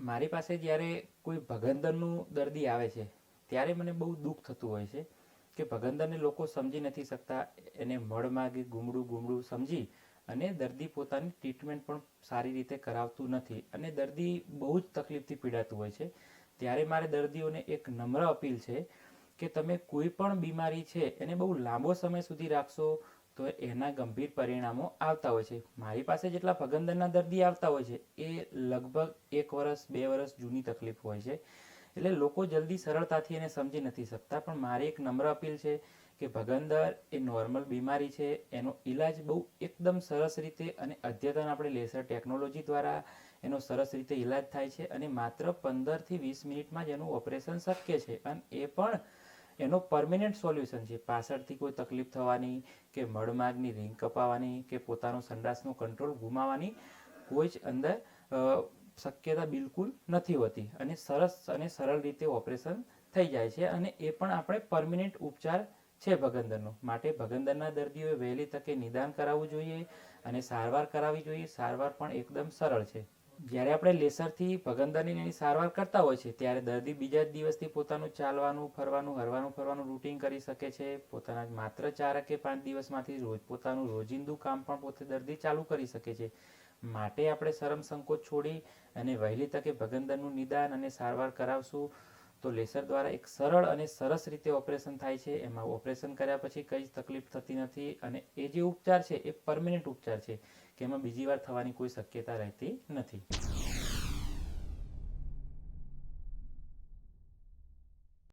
મારી પાસે જ્યારે કોઈ ભગંદરનું દર્દી આવે છે, ત્યારે મને બહુ દુઃખ થતું હોય છે કે ભગંદરને લોકો સમજી નથી શકતા, એને મળમાં કે ગુમડું ગુમડું સમજી અને દર્દી પોતાની ટ્રીટમેન્ટ પણ સારી રીતે કરાવતું નથી અને દર્દી બહુ જ તકલીફથી પીડાતું હોય છે. ત્યારે મારે દર્દીઓને એક નમ્ર અપીલ છે કે તમે કોઈ પણ બીમારી છે એને બહુ લાંબો સમય સુધી રાખશો તો એના ગંભીર પરિણામો આવતા હોય છે. મારી પાસે જેટલા ભગંદરના દર્દી આવતા હોય છે, એ લગભગ એક વર્ષ બે વર્ષ જૂની તકલીફ હોય છે. એટલે લોકો જલ્દી સરળતાથી એને સમજી નથી શકતા. પણ મારી એક નમ્ર અપીલ છે કે ભગંદર એ નોર્મલ બીમારી છે. એનો ઈલાજ બહુ એકદમ સરસ રીતે અને અદ્યતન આપણે લેસર ટેકનોલોજી દ્વારા એનો સરસ રીતે ઈલાજ થાય છે અને માત્ર પંદરથી વીસ મિનિટમાં જ એનું ઓપરેશન શક્ય છે. અને એ પણ એનો પરમિનન્ટ સોલ્યુશન છે. પાછળથી કોઈ તકલીફ થવાની કે મળમાગની રિંગ કપાવાની કે પોતાનો સંડાસનો કંટ્રોલ ગુમાવવાની કોઈ જ અંદર શક્યતા બિલકુલ નથી હોતી. અને સરસ અને સરળ રીતે ઓપરેશન થઈ જાય છે અને એ પણ આપણે પરમિનન્ટ ઉપચાર છે ભગંદરનો. માટે ભગંદરના દર્દીઓએ વહેલી તકે નિદાન કરાવવું જોઈએ અને સારવાર કરાવવી જોઈએ. સારવાર પણ એકદમ સરળ છે. જ્યારે આપણે લેસરથી ભગંદરની સારવાર કરતા હોય છે, ત્યારે દર્દી બીજા જ દિવસથી પોતાનું ચાલવાનું, ફરવાનું, હરવાનું, ફરવાનું રૂટીન કરી શકે છે. પોતાના માત્ર ચાર કે પાંચ દિવસમાંથી રોજ પોતાનું રોજિંદુ કામ પણ પોતે દર્દી ચાલુ કરી શકે છે. માટે આપણે શરમ સંકોચ છોડી અને વહેલી તકે ભગંદરનું નિદાન અને સારવાર કરાવશું. તો લેસર દ્વારા એક સરળ અને સરસ રીતે ઓપરેશન થાય છે. એમાં ઓપરેશન કર્યા પછી કઈ જ તકલીફ થતી નથી અને એ જે ઉપચાર છે, એ પરમેનન્ટ ઉપચાર છે, કે એમાં બીજી વાર થવાની કોઈ શક્યતા રહેતી નથી.